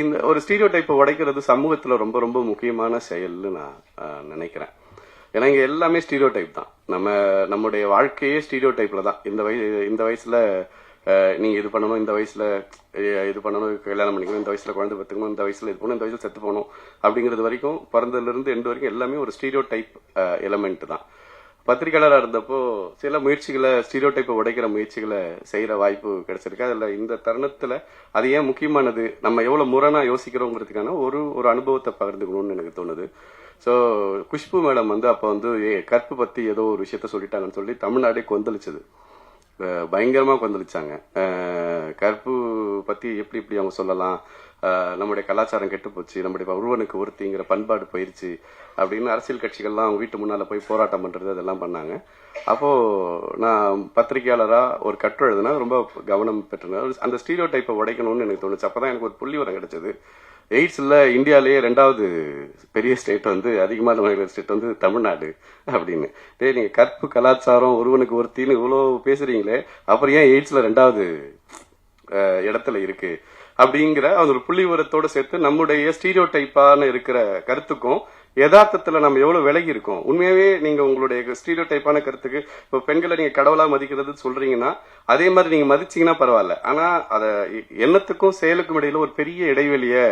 இந்த ஒரு ஸ்டீரியோ டைப்பை உடைக்கிறது சமூகத்தில் ரொம்ப ரொம்ப முக்கியமான செயல்னு நான் நினைக்கிறேன். ஏன்னா இங்கே எல்லாமே ஸ்டீரியோ டைப் தான். நம்ம நம்முடைய வாழ்க்கையே ஸ்டீரியோ டைப்ல தான். இந்த வயசு இந்த வயசுல நீங்கள் நீங்க இது பண்ணணும் இந்த வயசுல இது பண்ணணும் கல்யாணம் பண்ணிக்கணும் இந்த வயசுல குழந்தை பெற்றுக்கணும் இந்த வயசுல இது பண்ணணும் இந்த வயசில் செத்து போகணும் அப்படிங்கிறது வரைக்கும் பிறந்ததுல இருந்து எண்டு வரைக்கும் எல்லாமே ஒரு ஸ்டீரியோ டைப் எலமெண்ட் தான். பத்திரிகையாளராக இருந்தப்போ சில முயற்சிகளை ஸ்டீரியோ டைப்பை உடைக்கிற முயற்சிகளை செய்கிற வாய்ப்பு கிடைச்சிருக்கு. அதில் இந்த தருணத்தில் அது ஏன் முக்கியமானது? நம்ம எவ்வளோ முரணாக யோசிக்கிறோங்கிறதுக்கான ஒரு ஒரு அனுபவத்தை பகிர்ந்துக்கணும்னு எனக்கு தோணுது. ஸோ குஷ்பு மேடம் வந்து அப்போ வந்து ஏ கற்பு பற்றி ஏதோ ஒரு விஷயத்த சொல்லிட்டாங்கன்னு சொல்லி தமிழ்நாடே கொந்தளிச்சது. பயங்கரமாக கொந்தளிச்சாங்க. கற்பு பற்றி எப்படி இப்படி அவங்க சொல்லலாம்? நம்முடைய கலாச்சாரம் கெட்டு போச்சு நம்முடைய ஒருவனுக்கு ஒருத்திங்கிற பண்பாடு போயிருச்சு அப்படின்னு அரசியல் கட்சிகள்லாம் அவங்க வீட்டு முன்னால போய் போராட்டம் பண்றது அதெல்லாம் பண்ணாங்க. அப்போ நான் பத்திரிகையாளராக ஒரு கட்டுரை எழுதுனா ரொம்ப கவனம் பெற்றிருந்தேன் அந்த ஸ்டீரியோ டைப்பை உடைக்கணும்னு எனக்கு தோணுச்சு. அப்போ தான் எனக்கு ஒரு புள்ளி வரம் கிடைச்சது. எய்ட்ஸ்ல இந்தியாலேயே ரெண்டாவது பெரிய ஸ்டேட் வந்து அதிகமான நோய்கள் ஸ்டேட் வந்து தமிழ்நாடு அப்படின்னு. டே நீங்க கற்பு கலாச்சாரம் ஒருவனுக்கு ஒருத்தின்னு இவ்வளவு பேசுறீங்களே அப்புறம் ஏன் எய்ட்ஸ்ல ரெண்டாவது இடத்துல இருக்கு? அப்படிங்கிற அந்த ஒரு புள்ளி உரத்தோடு சேர்த்து நம்முடைய ஸ்டீரியோ டைப்பான இருக்கிற கருத்துக்கும் யதார்த்தத்தில் நம்ம எவ்வளோ விலகி இருக்கோம். உண்மையாகவே நீங்கள் உங்களுடைய ஸ்டீரியோ டைப்பான கருத்துக்கு இப்போ பெண்களை நீங்கள் கடவுளாக மதிக்கிறது சொல்கிறீங்கன்னா அதே மாதிரி நீங்கள் மதிச்சீங்கன்னா பரவாயில்ல. ஆனால் அதை எண்ணத்துக்கும் செயலுக்கும் இடையில ஒரு பெரிய இடைவெளியை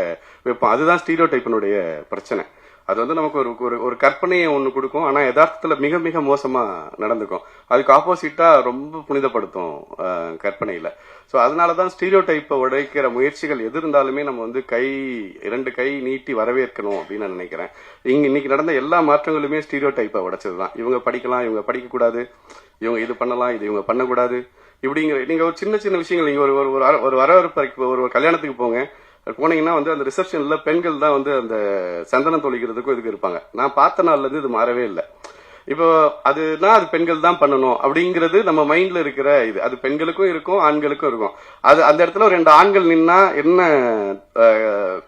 வைப்போம். அதுதான் ஸ்டீரியோ டைப்பினுடைய பிரச்சனை. அது வந்து நமக்கு ஒரு ஒரு ஒரு கற்பனையை ஒன்று கொடுக்கும். ஆனால் யதார்த்தத்தில் மிக மிக மோசமாக நடந்துக்கும். அதுக்கு ஆப்போசிட்டாக ரொம்ப புனிதப்படுத்தும் கற்பனையில். ஸோ அதனால தான் ஸ்டீரியோ டைப்பை உடைக்கிற முயற்சிகள் எது இருந்தாலுமே நம்ம வந்து கை இரண்டு கை நீட்டி வரவேற்கணும் அப்படின்னு நான் நினைக்கிறேன். இங்கே இன்னைக்கு நடந்த எல்லா மாற்றங்களுமே ஸ்டீரியோ டைப்பை உடைச்சதுதான். இவங்க படிக்கலாம் இவங்க படிக்கக்கூடாது. இவங்க இது பண்ணலாம் இது இவங்க பண்ணக்கூடாது. இப்படிங்கிற நீங்கள் ஒரு சின்ன சின்ன விஷயங்கள் நீங்கள் ஒரு ஒரு ஒரு ஒரு வரவேற்பு ஒரு ஒரு கல்யாணத்துக்கு போங்க. போனீங்கன்னா வந்து அந்த ரிசப்ஷன்ல பெண்கள் தான் வந்து அந்த சந்தனம் தொழிக்கிறதுக்கும் இதுக்கு இருப்பாங்க. நான் பார்த்த நாள்ல இருந்து இது மாறவே இல்லை. இப்போ அதுனா அது பெண்கள் தான் பண்ணணும் அப்படிங்கிறது நம்ம மைண்ட்ல இருக்கிற இது. அது பெண்களுக்கும் இருக்கும் ஆண்களுக்கும் இருக்கும். அது அந்த இடத்துல ஒரு ரெண்டு ஆண்கள் நின்னா என்ன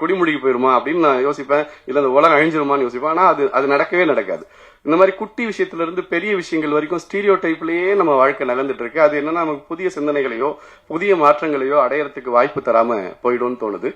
குடிமுடிக்கு போயிருமா அப்படின்னு நான் யோசிப்பேன். இல்ல அந்த உலகம் அழிஞ்சிருமான்னு யோசிப்பேன். ஆனா அது அது நடக்கவே நடக்காது. இந்த மாதிரி குட்டி விஷயத்துல இருந்து பெரிய விஷயங்கள் வரைக்கும் ஸ்டீரியோ டைப்லயே நம்ம வாழ்க்கை நகர்ந்துட்டு இருக்கு. அது என்னன்னா நமக்கு புதிய சிந்தனைகளையோ புதிய மாற்றங்களையோ அடையறதுக்கு வாய்ப்பு தராம போயிடும்னு தோணுது.